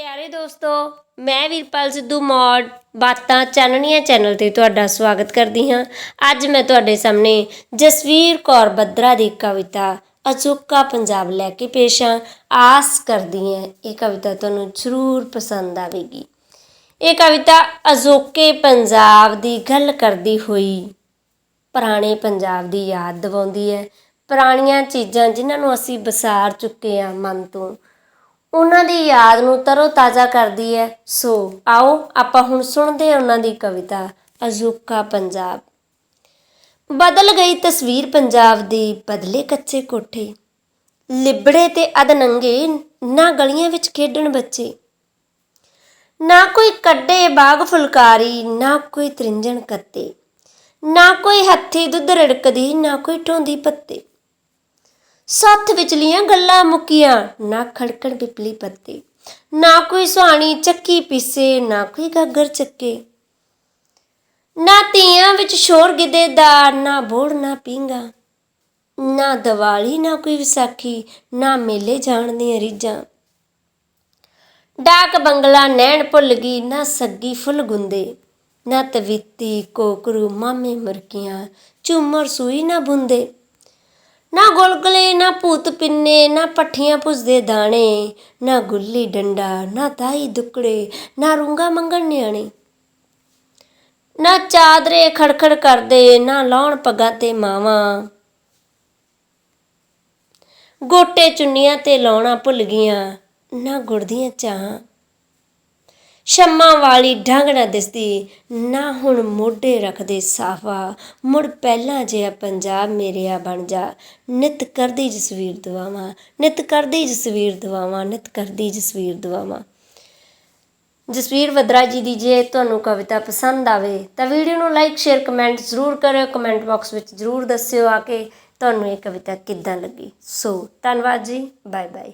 ਪਿਆਰੇ ਦੋਸਤੋ, ਮੈਂ ਵੀਰਪਾਲ ਸਿੱਧੂ ਮੌੜ, ਬਾਤਾਂ ਚਾਨਣੀਆਂ ਚੈਨਲ ਤੇ ਤੁਹਾਡਾ ਸਵਾਗਤ ਕਰਦੀ ਹਾਂ। ਅੱਜ ਮੈਂ ਤੁਹਾਡੇ ਸਾਹਮਣੇ ਜਸਵੀਰ ਕੌਰ ਬੱਦਰਾ ਦੀ ਕਵਿਤਾ ਅਜੋਕਾ ਪੰਜਾਬ ਲੈ ਕੇ ਪੇਸ਼ ਹਾਂ। ਆਸ ਕਰਦੀ ਹਾਂ ਇਹ ਕਵਿਤਾ ਤੁਹਾਨੂੰ ਜ਼ਰੂਰ ਪਸੰਦ ਆਵੇਗੀ। ਇਹ ਕਵਿਤਾ ਅਜੋਕੇ ਪੰਜਾਬ ਦੀ ਗੱਲ ਕਰਦੀ ਹੋਈ ਪੁਰਾਣੇ ਪੰਜਾਬ ਦੀ ਯਾਦ ਦਿਵਾਉਂਦੀ ਹੈ। ਪੁਰਾਣੀਆਂ ਚੀਜ਼ਾਂ ਜਿਨ੍ਹਾਂ ਨੂੰ ਅਸੀਂ ਵਿਸਾਰ ਚੁੱਕੇ ਹਾਂ ਮਨ ਤੋਂ ਉਹਨਾਂ ਦੀ ਯਾਦ ਨੂੰ ਤਰੋ ਤਾਜ਼ਾ ਕਰਦੀ ਹੈ ਸੋ, ਆਓ ਆਪਾਂ ਹੁਣ ਸੁਣਦੇ ਹਾਂ ਉਹਨਾਂ ਦੀ ਕਵਿਤਾ ਅਜੋਕਾ ਪੰਜਾਬ। ਬਦਲ ਗਈ ਤਸਵੀਰ ਪੰਜਾਬ ਦੀ, ਬਦਲੇ ਕੱਚੇ ਕੋਠੇ। ਲਿਬੜੇ ਤੇ ਅਧਨੰਗੇ, ਨਾ ਗਲੀਆਂ ਵਿੱਚ ਖੇਡਣ ਬੱਚੇ। ਨਾ ਕੋਈ ਕੱਡੇ ਬਾਗ ਫੁਲਕਾਰੀ, ਨਾ ਕੋਈ ਤ੍ਰਿੰਜਣ ਕੱਤੇ। ਨਾ ਕੋਈ ਹੱਥੀ ਦੁੱਧ ਰੜਕਦੀ, ਨਾ ਕੋਈ ਢੋਂਦੀ ਪੱਤੇ। ਸੱਥ ਵਿਚਲੀਆਂ ਗੱਲਾਂ ਮੁੱਕੀਆਂ। ਨਾ ਖੜਕਣ ਪਿਪਲੀ ਪੱਤੇ, ਨਾ ਕੋਈ ਸੁਹਾਣੀ ਚੱਕੀ ਪੀਸੇ, ਨਾ ਕੋਈ ਗਾਗਰ ਚੱਕੇ। ਨਾ ਤੀਆਂ ਵਿੱਚ ਸ਼ੋਰ ਗਿੱਦੇ ਦਾ, ਨਾ ਬੋੜ ਨਾ ਪੀਂਗਾ ਨਾ ਦੀਵਾਲੀ, ਨਾ ਕੋਈ ਵਿਸਾਖੀ, ਨਾ ਮੇਲੇ ਜਾਣ ਦੀਆਂ ਰੀਝਾਂ। ਡਾਕ ਬੰਗਲਾ ਨੈਣ ਭੁੱਲ ਗਈ, ਨਾ ਸੱਗੀ ਫੁੱਲ ਗੁੰਦੇ। ਨਾ ਤਵੀਤੀ, ਕੋਕਰੂ, ਮਾਮੇ ਮਰਕੀਆਂ, ਝੂਮਰ ਸੂਈ ਨਾ ਬੁੰਦੇ। ਨਾ ਗੁਲਗੁਲੇ, ਨਾ ਭੂਤ ਪਿੰਨੇ, ਨਾ ਪੱਠੀਆਂ ਪੁੱਜਦੇ ਦਾਣੇ, ਨਾ ਗੁੱਲੀ ਡੰਡਾ, ਨਾ ਤਾਈ ਦੁਕੜੇ, ਨਾ ਰੂੰਗਾ ਮੰਗਣ ਨਿਆਣੇ। ਨਾ ਚਾਦਰੇ ਖੜਖੜ ਕਰਦੇ, ਨਾ ਲਾਉਣ ਪੱਗਾਂ ਤੇ ਮਾਵਾਂ। ਗੋਟੇ ਚੁੰਨੀਆਂ ਤੇ ਲਾਉਣਾ ਭੁੱਲ ਗਈਆਂ, ਨਾ ਗੁੜਦੀਆਂ ਚਾਹਾਂ। ਸ਼ੰਮਾਂ ਵਾਲੀ ਢੰਗ ਨਾ ਦਿਸਦੀ, ਨਾ ਹੁਣ ਮੋਢੇ ਰੱਖਦੇ ਸਾਫਾ। ਮੁੜ ਪਹਿਲਾਂ ਜਿਹਾ ਪੰਜਾਬ ਮੇਰਿਆ ਬਣ ਜਾ। ਨਿਤ ਕਰਦੀ ਜਸਵੀਰ ਦਵਾਵਾਂ ਨਿਤ ਕਰਦੀ ਜਸਵੀਰ ਦਵਾਵਾਂ ਨਿਤ ਕਰਦੀ ਜਸਵੀਰ ਦਵਾਵਾਂ ਜਸਵੀਰ ਵਦਰਾ ਜੀ ਦੀ ਜੇ ਤੁਹਾਨੂੰ ਕਵਿਤਾ ਪਸੰਦ ਆਵੇ, ਤਾਂ ਵੀਡੀਓ ਨੂੰ ਲਾਈਕ, ਸ਼ੇਅਰ, ਕਮੈਂਟ ਜ਼ਰੂਰ ਕਰਿਓ। ਕਮੈਂਟ ਬਾਕਸ ਵਿੱਚ ਜ਼ਰੂਰ ਦੱਸਿਓ ਆ ਕੇ ਤੁਹਾਨੂੰ ਇਹ ਕਵਿਤਾ ਕਿੱਦਾਂ ਲੱਗੀ। ਸੋ, ਧੰਨਵਾਦ ਜੀ। Bye bye